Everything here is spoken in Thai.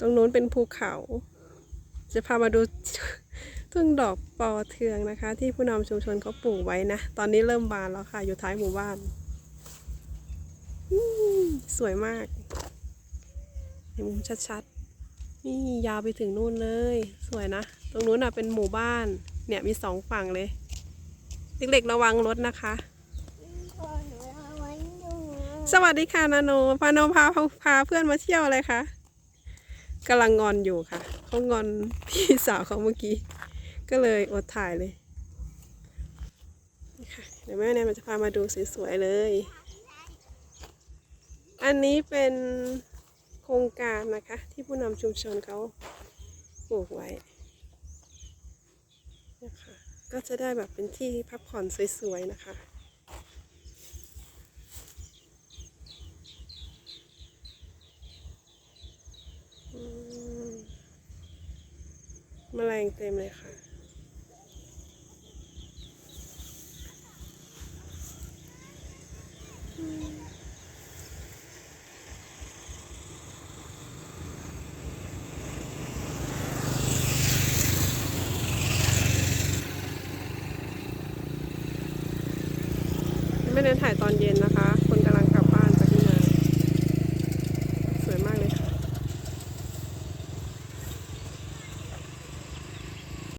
ตรงนู้นเป็นภูเขา จะพามาดูทุ่งดอกปอเทืองนะคะ ที่ผู้นำชุมชนเขาปลูกไว้นะ ตอนนี้เริ่มบานแล้วค่ะ อยู่ท้ายหมู่บ้าน สวยมากในมุมชัดๆ นี่ยาวไปถึงนู่นเลย สวยนะ ตรงนู้นอะเป็นหมู่บ้าน เนี่ยมีสองฝั่งเลย เด็กๆระวังรถนะคะ สวัสดีค่ะนาโนพาโนพาพาเพื่อนมาเที่ยวอะไรคะ กำลังงอนอยู่ค่ะ เขางอนพี่สาวเขาเมื่อกี้ ก็เลยอดถ่ายเลยค่ะเดี๋ยวแม่เนี่ยมันจะพามาดูสวยๆเลย อันนี้เป็นโครงการนะคะ ที่ผู้นำชุมชนเขาปลูกไว้นะคะก็จะได้แบบเป็นที่พักผ่อนสวยๆนะคะ มแมลงเต็มเลยค่ะ ไม่ได้ถ่ายตอนเย็นนะคะ